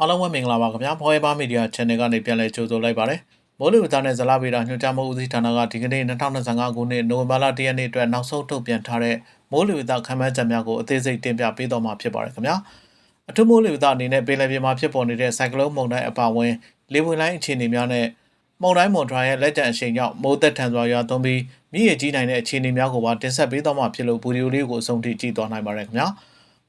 အားလုံးပဲမင်္ဂလာပါခင်ဗျာဖော်ရပါမီဒီယာ channel ကနေပြန်လည်ကြိုဆိုလိုက်ပါတယ်မိုးလေဝသနဲ့ဇလဗေဒညွှန်ကြားမှုဦးစီးဌာနကဒီကနေ့2025ခုနှစ်နိုဝင်ဘာလ10ရက်နေ့အတွက်နောက်ဆုံးထုတ်ပြန်ထားတဲ့မိုးလေဝသခန့်မှန်းချက်များကိုအသေးစိတ်တင်ပြပေးတော့မှာဖြစ်ပါတယ်ခင်ဗျာအထူးမိုးလေဝသအနေနဲ့ပင်လယ်ပြင်မှာဖြစ်ပေါ်နေတဲ့ဆိုင်ကလုန်းမုန်တိုင်းအပါအဝင်လေဝင်လိုင်းအခြေအနေများနဲ့မုန်တိုင်းမွန်ထရာရဲ့လက်ကျန်အရှိန်ကြောင့်မိုးသက်ထန်စွာရွာသွန်းပြီးမြစ်ရကြီးနိုင်တဲ့အခြေအနေများကိုပါတင်ဆက်ပေးတော့မှာဖြစ်လို့ဗီဒီယိုလေးကိုအဆုံးထိကြည့်သွားနိုင်ပါတယ်ခင်ဗျာ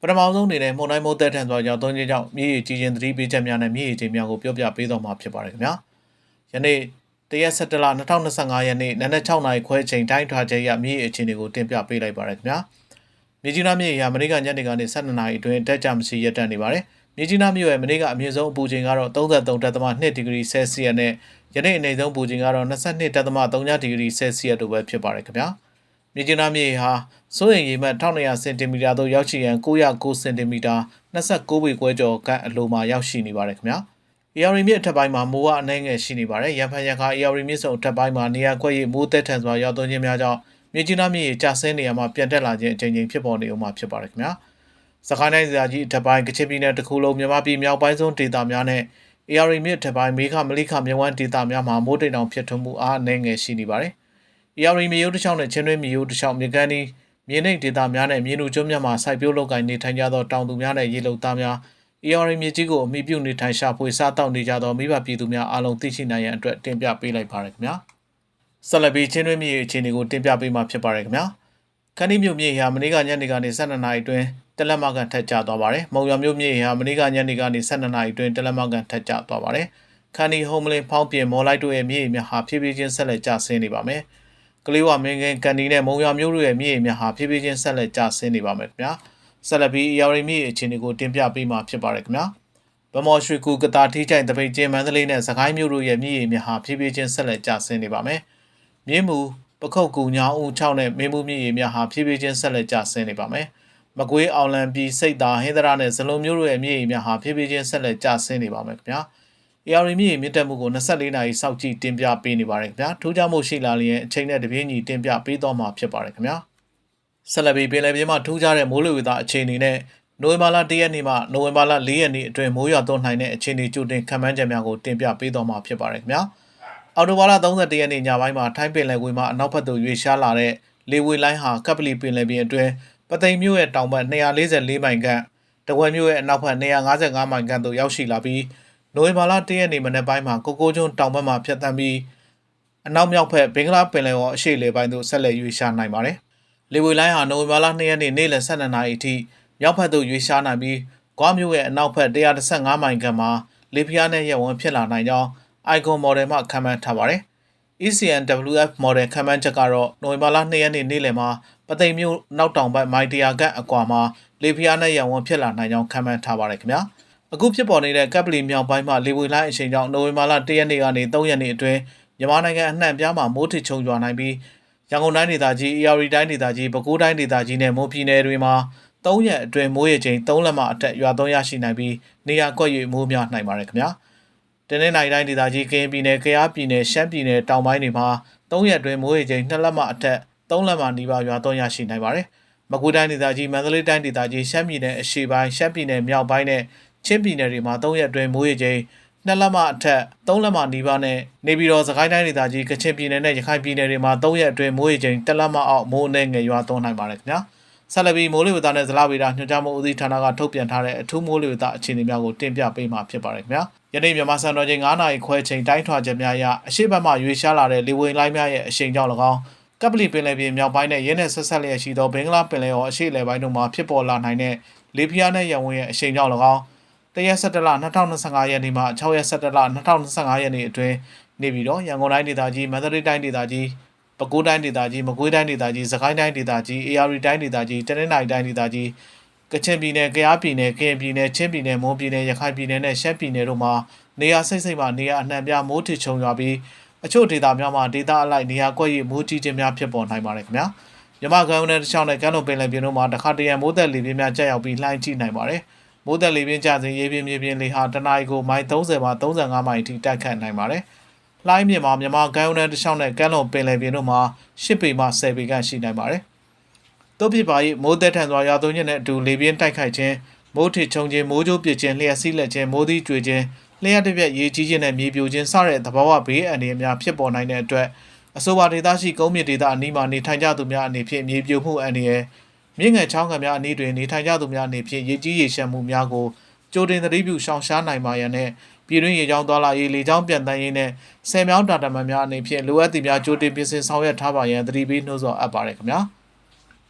ပထမဆုံးအနေနဲ့မုန်တိုင်းမိုးသက်ထန်စွာကြောင့်သုံးချင်းကြောင့်မြေကြီးကြီးချင်းသတိပေးချက်များနဲ့မြေကြီးချင်းများကိုပြောပြပေးတော့မှာဖြစ်ပါတယ်ခင်ဗျာယနေ့တရက်17လ2025ရက်နေ့နနက်6နာရီခွဲချိန်တိုင်းထွာချက်ရမြေကြီးအခြေအနေကိုတင်ပြပေးလိုက်ပါတယ်ခင်ဗျာမြေကြီးနားမြေကြီးဟာမနေ့ကညနေကနေ12နာရီအတွင်းတက်ကြမရှိရက်တန့်နေပါတယ်မြေကြီးနားမြို့ရဲ့မနေ့ကအမြင့်ဆုံးအပူချိန်ကတော့33.2ဒီဂရီဆဲလ်စီယပ်နဲ့ယနေ့အနေဆုံးအပူချိန်ကတော့22.3ဒီဂရီဆဲလ်စီယပ်တို့ပဲဖြစ်ပါတယ်ခင်ဗျာ မြေကျင်းသားမြေဟာစိုးရိမ်ရေမှတ်1200စင်တီမီတာသို့ရောက်ရှိရန်909စင်တီမီတာ29ပေခွဲကျော်ခန့်အလိုမှာရောက်ရှိနေပါတယ်ခင်ဗျာ။ AR မြစ်အထက်ပိုင်းမှာမိုးကအနှဲငယ်ရှိနေပါတယ်။ရန်ဖန်ရန်ခါ AR မြစ်စုံအထက်ပိုင်းမှာနေရာကွက်ရမိုးသက်ထန်စွာရောက်သွန်းခြင်းများကြောင့်မြေကျင်းသားမြေကျဆင်းနေရမှာပြန်တက်လာခြင်းအကြိမ်ကြိမ်ဖြစ်ပေါ်နေဦးမှာဖြစ်ပါတယ်ခင်ဗျာ။စကိုင်းတိုင်းဇာကြီးအထက်ပိုင်းကချင်ပြည်နယ်တစ်ခုလုံးမြန်မာပြည်မြောက်ပိုင်းဆုံးဒေသများနဲ့ AR မြစ်အထက်ပိုင်းမေခမလိခမြဝန်းဒေသများမှာမိုးတိမ်တောင်ဖြစ်ထွန်းမှုအားအနှဲငယ်ရှိနေပါတယ်။ ERI မြေရိုးတစ်ချောင်းနဲ့ချင်းတွင်းမြေရိုးတစ်ချောင်းမြေကမ်းဒီမြေနိမ့်ဒေသများနဲ့မြေနုကျွန်းများမှာစိုက်ပျိုးလုပ်ကိုင်နေထိုင်ကြသောတောင်သူများနဲ့ရေလုံသားများ ERI မြေကြီးကိုအမိပြုနေထိုင်ရှာဖွေစားတောက်နေကြသောမိဘပြည်သူများအားလုံးသိရှိနိုင်ရန်အတွက်တင်ပြပေးလိုက်ပါရခင်ဗျာဆက်လက်ပြီးချင်းတွင်းမြေအခြေအနေကိုတင်ပြပေးမှာဖြစ်ပါရခင်ဗျာခန်းဒီမြို့မြေဟာမနေ့ကညနေကနေ12နာရီအတွင်းတလက်မကန်ထက်ကျသွားပါတယ်။မုံရမြို့မြေဟာမနေ့ကညနေကနေ12နာရီအတွင်းတလက်မကန်ထက်ကျသွားပါတယ်။ခန်းဒီဟုံးမလင်းဖောင်းပြင်မော်လိုက်တို့ရဲ့မြေများဟာဖြည်းဖြည်းချင်းဆက်လက်ကျဆင်းနေပါမယ်။က လေးဝမင်းကင်းကန်ဒီနဲ့မုံရမြို့တို့ရဲ့မြေများဟာဖြည်းဖြည်းချင်းဆက်လက်ကျဆင်းနေပါမယ်ခင်ဗျာ။ဆက်လက်ပြီးအရာရီမြေအခြေအနေကိုတင်ပြပေးမှာဖြစ်ပါတယ်ခင်ဗျာ။ဗမော်ရွှေကူကတာထိချိုင်တပိတ်ကျင်းမန္တလေးနဲ့စကိုင်းမြို့တို့ရဲ့မြေများဟာဖြည်းဖြည်းချင်းဆက်လက်ကျဆင်းနေပါမယ်။မြင်းမူပခုတ်ကူညောင်းဦး6နဲ့မင်းမှုမြေများဟာဖြည်းဖြည်းချင်းဆက်လက်ကျဆင်းနေပါမယ်။မကွေးအောင်လံပြည်စိတ်သာဟင်္ဒရာနဲ့ဇလုံးမျိုးတို့ရဲ့မြေရီများဟာဖြည်းဖြည်းချင်းဆက်လက်ကျဆင်းနေပါမယ်ခင်ဗျာ။ AR မြေရီမြင့်တက်မှုကို24နာရီစောင့်ကြည့်တင်ပြပေးနေပါတယ်ခင်ဗျာ။ထူးခြားမှုရှိလာလျင်အချိန်နဲ့တပြေးညီတင်ပြပေးတော့မှာဖြစ်ပါတယ်ခင်ဗျာ။ဆက်လက်ပြီးပင်လယ်ပြင်မှာထူးခြားတဲ့မိုးလေဝသအခြေအနေနဲ့နိုဝင်ဘာလ1ရက်နေ့မှနိုဝင်ဘာလ4ရက်နေ့အတွင်းမိုးရွာသွန်းနိုင်တဲ့အခြေအနေကြိုတင်ခန့်မှန်းချက်များကိုတင်ပြပေးတော့မှာဖြစ်ပါတယ်ခင်ဗျာ။အော်တိုဘာလ31ရက်နေ့ညပိုင်းမှာထိုင်းပင်လယ်ကွေ့မှာအနောက်ဘက်သို့ရွေ့ရှားလာတဲ့လေဝေလိုင်းဟာကပ်ပလီပင်လယ်ပြင်အတွင်းပသိမ်မြို့ရဲ့တောင်ဘက်244မိုင်ခန့်တဝက်မြို့ရဲ့အနောက်ဘက်255မိုင်ခန့်သို့ရောက်ရှိလာပြီး နိုဝင်ဘာလ1ရက်နေ့မနက်ပိုင်းမှာကိုကိုကျွန်းတောင်ဘက်မှာဖြတ်သန်းပြီးအနောက်မြောက်ဘက်ဘင်္ဂလားပင်လယ်ော်အရှေ့လေပိုင်းသို့ဆက်လက်ရွေ့ရှားနိုင်ပါတယ်။လေဝေလိုင်းဟာနိုဝင်ဘာလ2ရက်နေ့နေ့လယ်12နာရီအထိမြောက်ဘက်သို့ရွေ့ရှားနိုင်ပြီးဂွားမြို့ရဲ့အနောက်ဘက်115မိုင်ခန့်မှာလေပြင်းနဲ့ရက်ဝန်းဖြစ်လာနိုင်ကြောင်း Icon Model မှခန့်မှန်းထားပါတယ်။ ECNWF Model ခန့်မှန်းချက်ကတော့နိုဝင်ဘာလ2ရက်နေ့နေ့လယ်မှာပသိမ်မြို့နောက်တောင်ဘက်မိုင်100ခန့်အကွာမှာလေပြင်းနဲ့ရက်ဝန်းဖြစ်လာနိုင်ကြောင်းခန့်မှန်းထားပါတယ်ခင်ဗျာ။ အခုဖြစ်ပေါ်နေတဲ့ကပ်ပလီမြောက်ပိုင်းမှာလေဝေလိုင်းအချိန်ကြောင့်နိုဝင်ဘာလ1ရက်နေ့ကနေ3ရက်နေ့အတွင်းမြန်မာနိုင်ငံအနှံ့ပြားမှာမိုးထစ်ချုံရွာနိုင်ပြီးရန်ကုန်တိုင်းဒေသကြီး၊အေရီတိုင်းဒေသကြီး၊ပဲခူးတိုင်းဒေသကြီးနဲ့မွန်ပြည်နယ်တွေမှာ3ရက်အတွင်းမိုးရေချိန်3လက်မအထက်ရွာသွန်းရရှိနိုင်ပြီးနေရာကွက်၍မိုးများနိုင်ပါတယ်ခင်ဗျာ။တနင်္လာရီတိုင်းဒေသကြီးကရင်ပြည်နယ်၊ကယားပြည်နယ်၊ရှမ်းပြည်နယ်တောင်ပိုင်းတွေမှာ3ရက်အတွင်းမိုးရေချိန်2လက်မအထက်3လက်မနီးပါးရွာသွန်းရရှိနိုင်ပါတယ်။မကွေးတိုင်းဒေသကြီး၊မန္တလေးတိုင်းဒေသကြီး၊ရှမ်းပြည်နယ်အရှေ့ပိုင်း၊ရှမ်းပြည်နယ်မြောက်ပိုင်းနဲ့ ချင်းပြည်နယ်တွေမှာ3ရက်အတွင်းမိုးရေချိန်2လက်မအထက်3လက်မနီးပါးနဲ့နေပြည်တော်စကိုင်းတိုင်းဒေသကြီးကချင်ပြည်နယ်နဲ့ရခိုင်ပြည်နယ်တွေမှာ3ရက်အတွင်းမိုးရေချိန်1လက်မအောက်မိုးအနှဲငယ်ရွာသွန်းနိုင်ပါတယ်ခင်ဗျာ။ဆက်လက်ပြီးမိုးလေဝသနဲ့ဇလဗေဒညွှန်ကြားမှုဦးစီးဌာနကထုတ်ပြန်ထားတဲ့အထူးမိုးလေဝသအခြေအနေများကိုတင်ပြပေးမှာဖြစ်ပါတယ်ခင်ဗျာ။ယနေ့မြန်မာစံတော်ချိန်9နာရီခွဲချိန်တိုင်းထွာချက်များအရအရှိတ်ဘက်မှရွေရှားလာတဲ့လေဝင်လိုင်းများရဲ့အရှိန်ကြောင့်၎င်းကပ်ပလီပင်လယ်ပြင်မြောက်ပိုင်းနဲ့ရင်းနဲ့ဆက်ဆက်လျက်ရှိသောဘင်္ဂလားပင်လယ်ော်အရှေ့လယ်ပိုင်းတို့မှာဖြစ်ပေါ်လာနိုင်တဲ့လေပြင်းနဲ့ရံဝင်ရဲ့အရှိန်ကြောင့်၎င်း တရက်17လ2025ရက်နေ့မှ6ရက်17လ2025ရက်နေ့အတွင်းနေပြီးတော့ရန်ကုန်တိုင်းဒေသကြီးမန္တလေးတိုင်းဒေသကြီးပဲခူးတိုင်းဒေသကြီးမကွေးတိုင်းဒေသကြီးစကိုင်းတိုင်းဒေသကြီးအေရီတိုင်းဒေသကြီးတနင်္သာရီတိုင်းဒေသကြီးကချင်ပြည်နယ်၊ကယားပြည်နယ်၊ကရင်ပြည်နယ်၊ချင်းပြည်နယ်၊မွန်ပြည်နယ်၊ရခိုင်ပြည်နယ်နဲ့ရှမ်းပြည်နယ်တို့မှာနေရာစိတ်စိတ်မှနေရာအနှံ့ပြမိုးထစ်ချုံရွာပြီးအချို့ဒေသများမှာဒေသအလိုက်နေရာကွက်ရမိုးကြီးခြင်းများဖြစ်ပေါ်နိုင်ပါတယ်ခင်ဗျာ။မြမကမ်းနဲ့တခြားနဲ့ကမ်းလွန်ပင်လယ်ပြင်တို့မှာတခါတရံမိုးသက်လေပြင်းများကျရောက်ပြီးလှိုင်းကြည့်နိုင်ပါတယ်။ မိုးသက်လေပြင်းကျစဉ်ရေပြင်းမြေပြင်းလေဟာတနအီကိုမိုင်30မှ35မိုင်အထိတိုက်ခတ်နိုင်ပါတယ်။လှိုင်းမြင့်မှာမြမကမ်းနဲ့တခြားနဲ့ကမ်းလွန်ပင်လယ်ပြင်တို့မှာ10ပေမှ10ပေခန့်ရှိနိုင်ပါတယ်။တို့ဖြစ်ပါ၏မိုးသက်ထန်စွာရွာသွန်းခြင်းနဲ့အတူလေပြင်းတိုက်ခိုက်ခြင်းမိုးထစ်ချုံခြင်းမိုးကြိုးပစ်ခြင်းလျှက်စီးလက်ခြင်းမိုးသီးကျွေခြင်းလျှက်တစ်ပြက်ရေကြီးခြင်းနဲ့မြေပြိုခြင်းစတဲ့သဘာဝဘေးအန္တရာယ်များဖြစ်ပေါ်နိုင်တဲ့အတွက်အဆိုပါဒေသရှိကုန်းမြင့်ဒေသအနီးမှာနေထိုင်ကြသူများအနေဖြင့်မြေပြိုမှုအန္တရာယ် မြင့်ငယ်ချောင်းငံများအနီးတွင်နေထိုင်ကြသူများအနေဖြင့်ရေကြီးရေရှမ်းမှုများကိုကြိုတင်သတိပြုရှောင်ရှားနိုင်ပါရန်နဲ့ပြည်တွင်းရေကြောင်းသွားလာရေးလေကြောင်းပြန်တန်းရေးနဲ့ဆယ်မြောင်းတာတမန်များအနေဖြင့်လိုအပ်သည့်များကြိုတင်ပြင်ဆင်ဆောင်ရွက်ထားပါရန်သတိပေးနှိုးဆော်အပ်ပါတယ်ခင်ဗျာ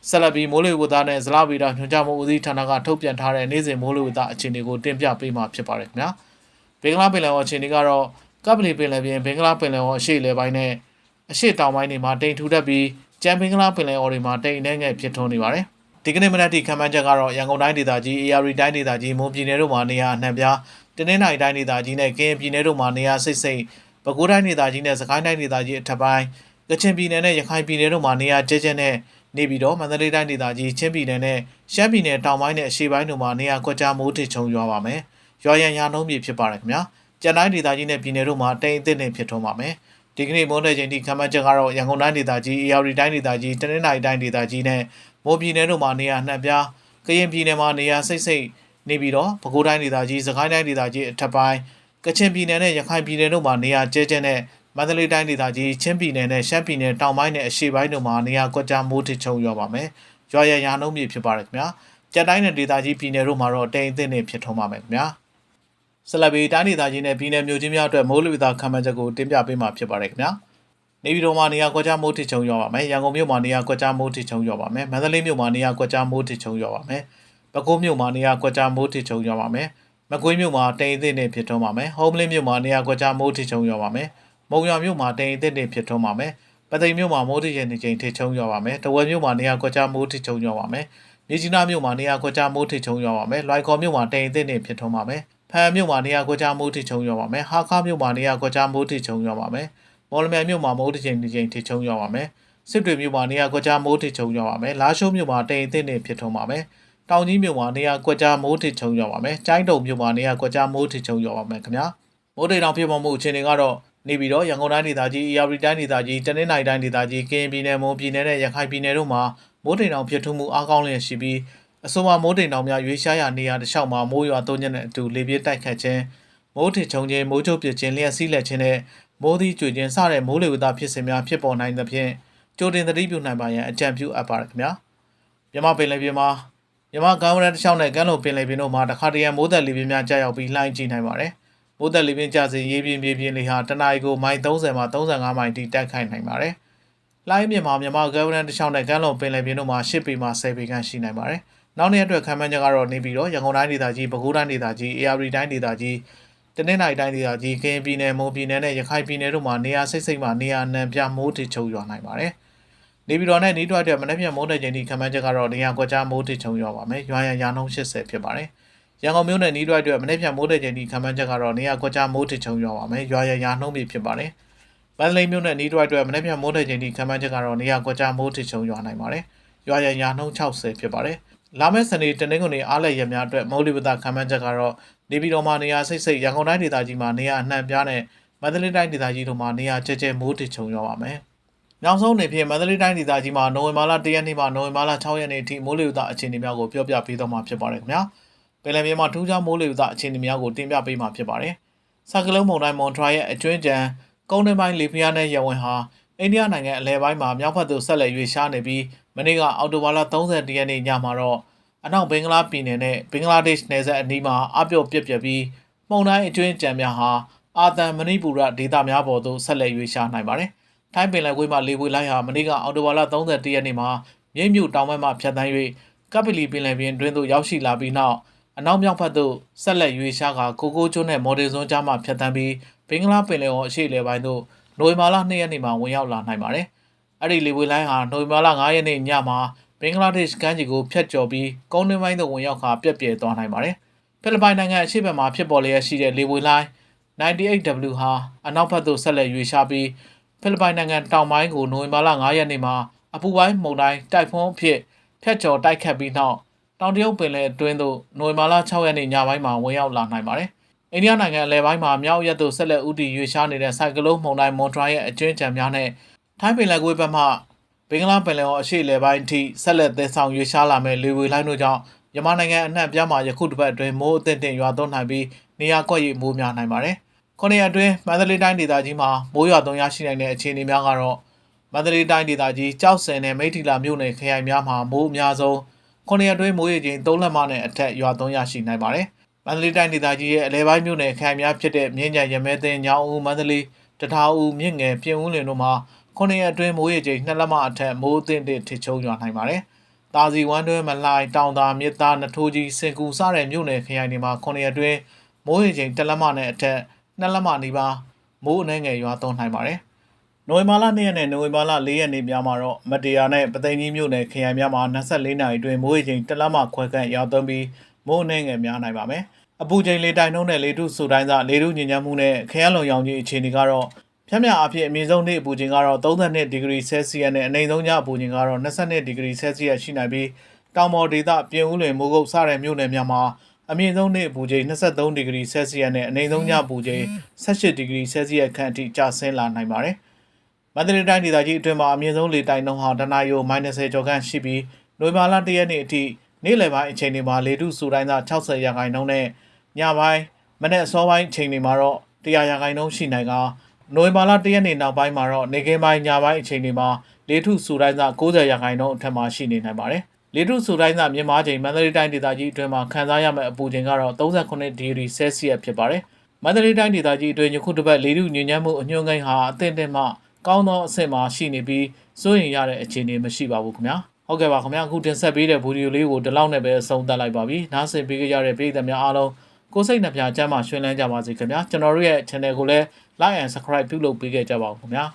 ဆက်လက်ပြီးမိုးလေဝသနဲ့ဇလဗီဒညွှန်ကြားမှုဦးစီးဌာနကထုတ်ပြန်ထားတဲ့နေ့စဉ်မိုးလေဝသအခြေအနေကိုတင်ပြပေးမှာဖြစ်ပါတယ်ခင်ဗျာဘင်္ဂလားပင်လယ်အော်အခြေအနေကတော့ကပ်ပလီပင်လယ်ပြင်ဘင်္ဂလားပင်လယ်အော်အရှေ့လေပိုင်းနဲ့အရှေ့တောင်ပိုင်းတွေမှာတိမ်ထူထပ်ပြီးကြံဘင်္ဂလားပင်လယ်အော်တွေမှာတိမ်နှဲငယ်ဖြစ်ထွန်းနေပါတယ် ဒီကနေ့မနက်ထိခံမှန်းချက်ကတော့ရန်ကုန်တိုင်းဒေသကြီး AR တိုင်းဒေသကြီးမွန်ပြည်နယ်တို့မှာနေရာအနှံ့ပြားတနင်္သာရီတိုင်းဒေသကြီးနဲ့ကရင်ပြည်နယ်တို့မှာနေရာစိတ်စိတ်ပဲခူးတိုင်းဒေသကြီးနဲ့စကိုင်းတိုင်းဒေသကြီးအထက်ပိုင်းကချင်ပြည်နယ်နဲ့ရခိုင်ပြည်နယ်တို့မှာနေရာကျကျနဲ့နေပြီးတော့မန္တလေးတိုင်းဒေသကြီးချင်းပြည်နယ်နဲ့ရှမ်းပြည်နယ်တောင်ပိုင်းနဲ့အရှေ့ပိုင်းတို့မှာနေရာကွက်ကြားမိုးထစ်ချုံရွာပါမယ်။ရွာရန်ရာနှုံးမြေဖြစ်ပါတယ်ခင်ဗျာ။ကျန်တိုင်းဒေသကြီးနဲ့ပြည်နယ်တို့မှာတိမ်အသစ်နဲ့ဖြစ်ထွန်းပါမယ်။ဒီကနေ့မိုးတဲ့ချိန်ထိခံမှန်းချက်ကတော့ရန်ကုန်တိုင်းဒေသကြီး၊အေရီတိုင်းဒေသကြီး၊တနင်္သာရီတိုင်းဒေသကြီးနဲ့ မိုးပြည်နယ်တို့မှာနေရာနှံ့ပြားကရင်ပြည်နယ်မှာနေရာစိတ်စိတ်နေပြီးတော့ပဲခူးတိုင်းဒေသကြီး၊စကိုင်းတိုင်းဒေသကြီးအထက်ပိုင်းကချင်ပြည်နယ်နဲ့ရခိုင်ပြည်နယ်တို့မှာနေရာကျဲကျဲနဲ့မန္တလေးတိုင်းဒေသကြီးချင်းပြည်နယ်နဲ့ရှမ်းပြည်နယ်တောင်ပိုင်းနဲ့အရှေ့ပိုင်းတို့မှာနေရာကွက်ကြားမိုးထစ်ချုံရွာပါမယ်။ရွာရရာနှုံးမြေဖြစ်ပါတယ်ခင်ဗျာ။ကြက်တိုင်းနဲ့ဒေသကြီးပြည်နယ်တို့မှာတော့တိမ်အသင့်နဲ့ဖြစ်ထွန်းပါမယ်ခင်ဗျာ။ဆလဘီတိုင်းဒေသကြီးနဲ့ပြည်နယ်မြို့ကြီးများအတွက်မိုးလေဝသခန့်မှန်းချက်ကိုတင်ပြပေးမှာဖြစ်ပါတယ်ခင်ဗျာ။ နေပြည်တော်မှာနေရာကွက်ကြားမိုးထစ်ချုံရွာပါမယ်။ရန်ကုန်မြို့မှာနေရာကွက်ကြားမိုးထစ်ချုံရွာပါမယ်။မန္တလေးမြို့မှာနေရာကွက်ကြားမိုးထစ်ချုံရွာပါမယ်။ပဲခူးမြို့မှာနေရာကွက်ကြားမိုးထစ်ချုံရွာပါမယ်။မကွေးမြို့မှာတိမ်အသင့်နဲ့ဖြစ်ထွန်းပါမယ်။ဟုံးမလင်းမြို့မှာနေရာကွက်ကြားမိုးထစ်ချုံရွာပါမယ်။မုံရွာမြို့မှာတိမ်အသင့်တွေဖြစ်ထွန်းပါမယ်။ပသိမ်မြို့မှာမိုးထစ်ရဲ့နေချိန်ထိချုံရွာပါမယ်။တဝယ်မြို့မှာနေရာကွက်ကြားမိုးထစ်ချုံရွာပါမယ်။မြကြီးနားမြို့မှာနေရာကွက်ကြားမိုးထစ်ချုံရွာပါမယ်။လွိုင်ကော်မြို့မှာတိမ်အသင့်တွေဖြစ်ထွန်းပါမယ်။ဖန်မြို့မှာနေရာကွက်ကြားမိုးထစ်ချုံရွာပါမယ်။ဟာခါမြို့မှာနေရာကွက်ကြားမိုးထစ်ချုံရွာပါမယ်။ မော်လမြိုင်မြို့မှာမိုးထစ်ချိန်နေချိန်ထိချုံရွာပါမယ်။စစ်တွေမြို့မှာနေရာကွက်ကြားမိုးထစ်ချုံရွာပါမယ်။လာရှိုးမြို့မှာတိမ်အသင့်တွေဖြစ်ထွန်းပါမယ်။တောင်ကြီးမြို့မှာနေရာကွက်ကြားမိုးထစ်ချုံရွာပါမယ်။ကျိုင်းတုံမြို့မှာနေရာကွက်ကြားမိုးထစ်ချုံရွာပါမယ်ခင်ဗျာ။မိုးတိမ်တောင်ဖြစ်ပေါ်မှုအခြေအနေကတော့နေပြီးတော့ရန်ကုန်တိုင်းဒေသကြီး၊အေရဝတီတိုင်းဒေသကြီး၊တနင်္သာရီတိုင်းဒေသကြီး၊ကရင်ပြည်နယ်၊မွန်ပြည်နယ်နဲ့ရခိုင်ပြည်နယ်တို့မှာမိုးတိမ်တောင်ဖြစ်ထွန်းမှုအားကောင်းလျက်ရှိပြီးအဆိုပါမိုးတိမ်တောင်များရွေးရှားရာနေရာတစ်လျှောက်မှာမိုးရွာသွန်းခြင်းနဲ့အတူလေပြင်းတိုက်ခတ်ခြင်းမိုးထစ်ချုံခြင်းမိုးချုပ်ပစ်ခြင်းလျှက်စီးလက်ခြင်းနဲ့ မိုးသီးကျွေခြင်းစတဲ့မိုးလေဝသဖြစ်စဉ်များဖြစ်ပေါ်နိုင်သဖြင့်ကြိုတင်သတိပြုနိုင်ပါရန်အကြံပြုအပ်ပါရခင်ဗျာမြမပင်လယ်ပြင်မှာမြမကမ်းဝရတစ်လျှောက်နဲ့ကမ်းလွန်ပင်လယ်ပြင်တို့မှာတခါတရံမိုးသက်လေပြင်းများကြာရောက်ပြီးလှိုင်းကြီးနိုင်ပါတယ်မိုးသက်လေပြင်းကျစေရေပြင်းမြေပြင်းလေဟာတနအီကိုမိုင်30မှ35မိုင်ထိတိုက်ခိုက်နိုင်ပါတယ်။လိုင်းမြင့်မှာမြန်မာကမ်းဝရတစ်လျှောက်နဲ့ကမ်းလွန်ပင်လယ်ပြင်တို့မှာ10ပေမှ10ပေခန့်ရှိနိုင်ပါတယ်။နောက်နေ့အတွက်ခံမှန်းချက်ကတော့နေပြီးတော့ရန်ကုန်တိုင်းဒေသကြီး၊ပဲခူးတိုင်းဒေသကြီး၊အေရီတိုင်းဒေသကြီး တနင်္သာရီတိုင်းဒေသကြီး၊ကရင်ပြည်နယ်၊မွန်ပြည်နယ်နဲ့ရခိုင်ပြည်နယ်တို့မှာနေရာစိတ်စိတ်မှနေရာနံပြမိုးထစ်ချုံရွာနိုင်ပါတယ်။နေပြည်တော်နဲ့နီးတွားတဲ့မနေ့ပြန်မိုးတဲ့ချိန်ထိခံမှန်းချက်ကတော့နေရာကွက်ကြားမိုးထစ်ချုံရွာပါမယ်။ရွာရန်ရာနှုန်း80ဖြစ်ပါတယ်။ရန်ကုန်မြို့နယ်နီးတွားအတွက်မနေ့ပြန်မိုးတဲ့ချိန်ထိခံမှန်းချက်ကတော့နေရာကွက်ကြားမိုးထစ်ချုံရွာပါမယ်။ရွာရန်ရာနှုန်းပြဖြစ်ပါတယ်။မန္တလေးမြို့နယ်နီးတွားအတွက်မနေ့ပြန်မိုးတဲ့ချိန်ထိခံမှန်းချက်ကတော့နေရာကွက်ကြားမိုးထစ်ချုံရွာနိုင်ပါတယ်။ရွာရန်ရာနှုန်း60ဖြစ်ပါတယ်။လာမယ့်စနေတနင်္ဂနွေအားလည်းရများအတွက်မိုးလေဝသခံမှန်းချက်ကတော့ နေပြည်တော်မှာနေရာစိတ်စိတ်ရန်ကုန်တိုင်းဒေသကြီးမှာနေရာအနှံ့ပြားနဲ့မန္တလေးတိုင်းဒေသကြီးတို့မှာနေရာကျဲကျဲမိုးထစ်ချုံရွာပါမယ်။နောက်ဆုံးအနေဖြင့်မန္တလေးတိုင်းဒေသကြီးမှာနိုဝင်ဘာလ1ရက်နေ့မှနိုဝင်ဘာလ6ရက်နေ့အထိမိုးလေဝသအခြေအနေများကိုပြောပြပေးသွားမှာဖြစ်ပါတယ်ခင်ဗျာ။ပင်လယ်ပြင်မှာထူးခြားမိုးလေဝသအခြေအနေများကိုတင်ပြပေးမှာဖြစ်ပါတယ်။စကလုံးမုန်တိုင်းမွန်ထရာရဲ့အကျွင်းကြံကုန်းတွင်းပိုင်းလေပြင်းနဲ့ရဝင်ဟာအိန္ဒိယနိုင်ငံအလဲပိုင်းမှာမြောက်ဘက်သို့ဆက်လက်ရွေ့ရှားနေပြီးမနေ့ကအောက်တိုဘာလ30ရက်နေ့ညမှာတော့ အနောက်ဘင်္ဂလားပြည်နယ်နဲ့ဘင်္ဂလားဒေ့ရှ်နယ်စပ်အနီးမှာအပြော့ပြက်ပြက်ပြီးမုန်တိုင်းအကျွင်းကြံများဟာအာသံမဏိပူရဒေသများပေါ်သို့ဆက်လက်ရွေ့ရှားနိုင်ပါတယ်။ထိုင်းပင်လယ်ကွေးမှာလေပွေလိုက်ဟာမနေ့ကအောက်တိုဘာလ31ရက်နေ့မှာမြိတ်မြို့တောင်ဘက်မှဖြတ်တန်း၍ကပလီပင်လယ်ပြင်တွင်သို့ရောက်ရှိလာပြီးနောက်အနောက်မြောက်ဘက်သို့ဆက်လက်ရွေ့ရှားကကိုကိုကျွန်းနဲ့မော်ဒယ်ဇွန်ကြားမှဖြတ်တန်းပြီးဘင်္ဂလားပင်လယ်အော်အရှေ့လေပိုင်းသို့နိုဝင်ဘာလ2ရက်နေ့မှာဝင်ရောက်လာနိုင်ပါတယ်။အဲ့ဒီလေပွေလိုင်းဟာနိုဝင်ဘာလ9ရက်နေ့ညမှာ ဘင်္ဂလားဒေ့ရှ်ကမ်းခြေကိုဖျက်ကျော်ပြီးကုန်းတွင်းပိုင်းသို့ဝင်ရောက်ခါပြက်ပြဲသွားနိုင်ပါတယ်။ဖိလစ်ပိုင်နိုင်ငံအရှေ့ဘက်မှာဖြစ်ပေါ်လျက်ရှိတဲ့လေပွေလိုင်း 98W ဟာအနောက်ဘက်သို့ဆက်လက်ရွေ့ရှားပြီးဖိလစ်ပိုင်နိုင်ငံတောင်ပိုင်းကိုနိုဝင်ဘာလ9ရက်နေ့မှာအပူပိုင်းမုန်တိုင်းတိုက်ဖွန်းအဖြစ်ဖျက်ကျော်တိုက်ခတ်ပြီးနောက်တောင်တရုတ်ပင်လယ်အတွင်းသို့နိုဝင်ဘာလ6ရက်နေ့ညပိုင်းမှာဝင်ရောက်လာနိုင်ပါတယ်။အိန္ဒိယနိုင်ငံအလယ်ပိုင်းမှာမြောက်ရက်သို့ဆက်လက်ဦးတည်ရွေ့ရှားနေတဲ့ဆိုင်ကလုန်းမုန်တိုင်းမွန်ထရာရဲ့အကျဉ်းချံများနဲ့ထိုင်းပင်လယ်ကွေ့ဘက်မှ ဘင်္ဂလားပင်လယ်အော်အရှေ့လယ်ပိုင်းထိဆက်လက်သဲဆောင်ရွေ့ရှားလာမဲ့လေဝေလိုင်းတို့ကြောင့်မြန်မာနိုင်ငံအနှံ့အပြားမှာယခုတစ်ပတ်အတွင်းမိုးအသင့်တင်ရွာသွန်းနိုင်ပြီးနေရာကွက်ရိပ်မိုးများနိုင်ပါတယ်။ခုနှစ်ရက်အတွင်းမန္တလေးတိုင်းဒေသကြီးမှာမိုးရွာသွန်းရရှိနိုင်တဲ့အခြေအနေများကတော့မန္တလေးတိုင်းဒေသကြီးကြောက်စင်နဲ့မိထ္ထီလာမြို့နယ်ခရိုင်များမှာမိုးအများဆုံးခုနှစ်ရက်အတွင်းမိုးရေချိန်3လက်မနဲ့အထက်ရွာသွန်းရရှိနိုင်ပါတယ်။မန္တလေးတိုင်းဒေသကြီးရဲ့အလဲပိုင်းမြို့နယ်ခရိုင်များဖြစ်တဲ့မြင်းကြံရမဲသိန်းညောင်ဦးမန္တလေးတထားဦးမြင့်ငယ်ပြင်ဦးလင်တို့မှာ ခုနှစ်ရက်အတွင်းမိုးရေချိန်2လက်မအထက်မိုးအသင့်တင်ထစ်ချုံရွာနိုင်ပါတယ်။တာစီဝမ်းတွဲမလှိုင်တောင်သာမြစ်သားနထိုးကြီးစင်ကူစတဲ့မြို့နယ်ခရိုင်တွေမှာ9ရက်အတွင်းမိုးရေချိန်1လက်မနဲ့အထက်2လက်မနီးပါးမိုးအနှဲငယ်ရွာသွန်းနိုင်ပါတယ်။နိုဝင်ဘာလ2ရက်နဲ့နိုဝင်ဘာလ4ရက်နေ့များမှာတော့မတရားနဲ့ပသိမ်ကြီးမြို့နယ်ခရိုင်များမှာ24နာရီအတွင်းမိုးရေချိန်1လက်မခွဲခန့်ရွာသွန်းပြီးမိုးအနှဲငယ်များနိုင်ပါမယ်။အပူချိန်လေတိုင်နှုန်းနဲ့လေထုစူတိုင်းကလေထုညဉ့်ညမ်းမှုနဲ့ခရမ်းလုံရောင်ကြီးအခြေအနေကတော့ ဖြတ်မြအဖြစ်အမြင့်ဆုံးနေ့အပူချိန်ကတော့32ဒီဂရီဆဲဆီယပ်နဲ့အနိမ့်ဆုံးညအပူချိန်ကတော့22ဒီဂရီဆဲဆီယပ်ရှိနိုင်ပြီးတောင်ပေါ်ဒေသပြင်ဦးလွင်မိုးကုတ်စတဲ့မြို့နယ်များမှာအမြင့်ဆုံးနေ့အပူချိန်23ဒီဂရီဆဲဆီယပ်နဲ့အနိမ့်ဆုံးညအပူချိန်18ဒီဂရီဆဲဆီယပ်ခန့်အထိကျဆင်းလာနိုင်ပါတယ်။မန္တလေးတိုင်းဒေသကြီးအတွင်းမှာအမြင့်ဆုံးလေတိုင်နှုန်းဟာတနအီရို -30 ကျော်ခန့်ရှိပြီးနိုဝင်ဘာလ1ရက်နေ့အထိနေ့လယ်ပိုင်းအချိန်တွေမှာလေထုစူတိုင်းက60ရာခိုင်နှုန်းနဲ့ညပိုင်းမနေ့အစောပိုင်းအချိန်တွေမှာတော့100ရာခိုင်နှုန်းရှိနိုင်က နိုဝင်ဘာလ၁ရက်နေ့နောက်ပိုင်းမှာတော့နေကင်းပိုင်းညပိုင်းအချိန်တွေမှာလေထုစူတိုင်းက90ရာခိုင်နှုန်းအထက်မှာရှိနေနိုင်ပါတယ်။လေထုစူတိုင်းကမြန်မာချိန်မန္တလေးတိုင်းဒေသကြီးအတွင်းမှာခန်းစားရမယ့်အပူချိန်ကတော့38ဒီဂရီဆဲဆီယပ်ဖြစ်ပါတယ်။မန္တလေးတိုင်းဒေသကြီးအတွင်းယခုတစ်ပတ်လေထုညဉ့်ညမ်းမှုအညွှန်းကိန်းဟာအသင့်အင့်မှကောင်းသောအဆင့်မှာရှိနေပြီးစိုးရင်ရတဲ့အခြေအနေမရှိပါဘူးခင်ဗျာ။ဟုတ်ကဲ့ပါခင်ဗျာအခုတင်ဆက်ပေးတဲ့ဗီဒီယိုလေးကိုဒီလောက်နဲ့ပဲအဆုံးသတ်လိုက်ပါပြီ။နားဆင်ပေးကြတဲ့ပရိသတ်များအားလုံးကိုယ်စိတ်နှပြချမ်းသာရွှင်လန်းကြပါစေခင်ဗျာကျွန်တော်တို့ရဲ့ channel ကိုလည်း like and subscribe ပြုလုပ်ပေးခဲ့ကြပါဦးခင်ဗျာ